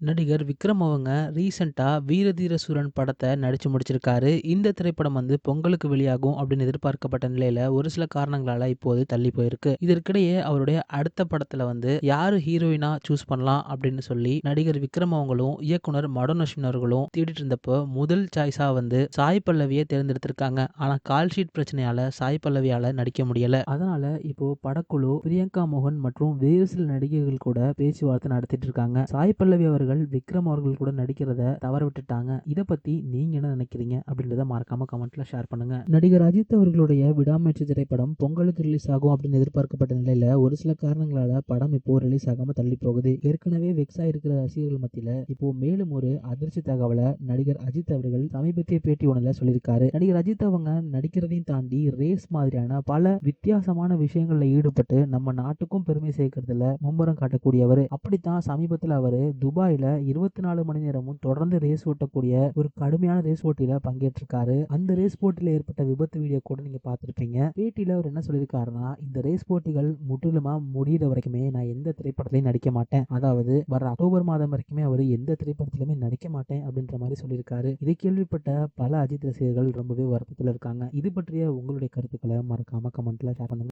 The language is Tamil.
நடிகர் விக்ரம் அவங்க ரீசெண்டா வீரதீர சூரன் படத்தை நடித்து முடிச்சிருக்காரு. இந்த திரைப்படம் வந்து பொங்கலுக்கு வெளியாகும் அப்படின்னு எதிர்பார்க்கப்பட்ட நிலையில ஒரு சில காரணங்களால இப்போது தள்ளி போயிருக்கு. இதற்கிடையே அவருடைய அடுத்த படத்துல வந்து யாரு ஹீரோயினா சூஸ் பண்ணலாம் அப்படின்னு சொல்லி நடிகர் விக்ரம் அவங்களும், இயக்குனர் மடோ அவர்களும் தேடிட்டு இருந்தப்போ முதல் சாய்ஸா வந்து சாய் பல்லவியை தேர்ந்தெடுத்திருக்காங்க. ஆனா கால் ஷீட் பிரச்சனையால சாய் பல்லவியால நடிக்க முடியல. அதனால இப்போ படக்குழு பிரியங்கா மோகன் மற்றும் வேறு சில நடிகைகள் கூட பேச்சுவார்த்தை நடத்திட்டு இருக்காங்க. சாய் பல்லவி அவர்கள் விக்ரம் அவர்கள் கூட நடிக்கிறத தவற விட்டுட்டாங்க. இதை பத்தி நீங்க என்ன நினைக்கிறீங்க அப்படின்றத மறக்காம கமெண்ட்ல ஷேர் பண்ணுங்க. நடிகர் அஜித் அவர்களுடைய விடாமுயற்சி திரைப்படம் பொங்கலுக்கு ரிலீஸ் ஆகும் அப்படின்னு எதிர்பார்க்கப்பட்ட நிலையில ஒரு சில காரணங்களால படம் இப்போ ரிலீஸ் ஆகாம தள்ளி போகுது. ஏற்கனவே வெக்ஸா இருக்கிற ரசிகர்கள் மத்தியில இப்போ மேலும் ஒரு அதிர்ச்சி தகவலை நடிகர் அஜித் அவர்கள் சமீபத்திய பேட்டி ஒன்றில் சொல்லியிருக்காரு. நடிகர் அஜித் அவங்க நடிக்கிறதையும் தாண்டி ரேஸ் மாதிரியான பல வித்தியாசமான விஷயங்கள்ல ஈடுபட்டு நம்ம நாட்டுக்கும் பெருமை சேர்க்கறதுல மும்முரம் காட்டக்கூடியவர். அப்படித்தான் சமீபத்தில் அவர் துபாயில் இருபத்தி நாலு மணி நேரமும் தொடர்ந்து ரேஸ் ஓட்டக்கூடிய ஒரு கடுமையான ரேஸ் போட்டியில பங்கேற்றிருக்காரு. அந்த ரேஸ் போட்டியில ஏற்பட்ட விபத்து வீடியோ கூட நீங்க பார்த்துருப்பீங்க பேட்டியில அவர் என்ன சொல்லியிருக்காருன்னா இந்த ரேஸ் போட்டிகள் முற்றிலுமா முடியிற வரைக்குமே நான் எந்த திரைப்படத்திலையும் நடிக்க மாட்டேன். அதாவது வர அக்டோபர் மாதம் வரைக்குமே அவர் எந்த திரைப்படத்திலுமே நடிக்க மாட்டேன் அப்படின்ற மாதிரி சொல்லியிருக்காரு. இதை கேள்விப்பட்ட பல அஜித் ரசிகர்கள் ரொம்பவே வருத்தத்தில் இருக்காங்க. இது பற்றிய உங்களுடைய கருத்துக்களை மறக்காம கமெண்ட்ல ஷேர் பண்ணுங்க.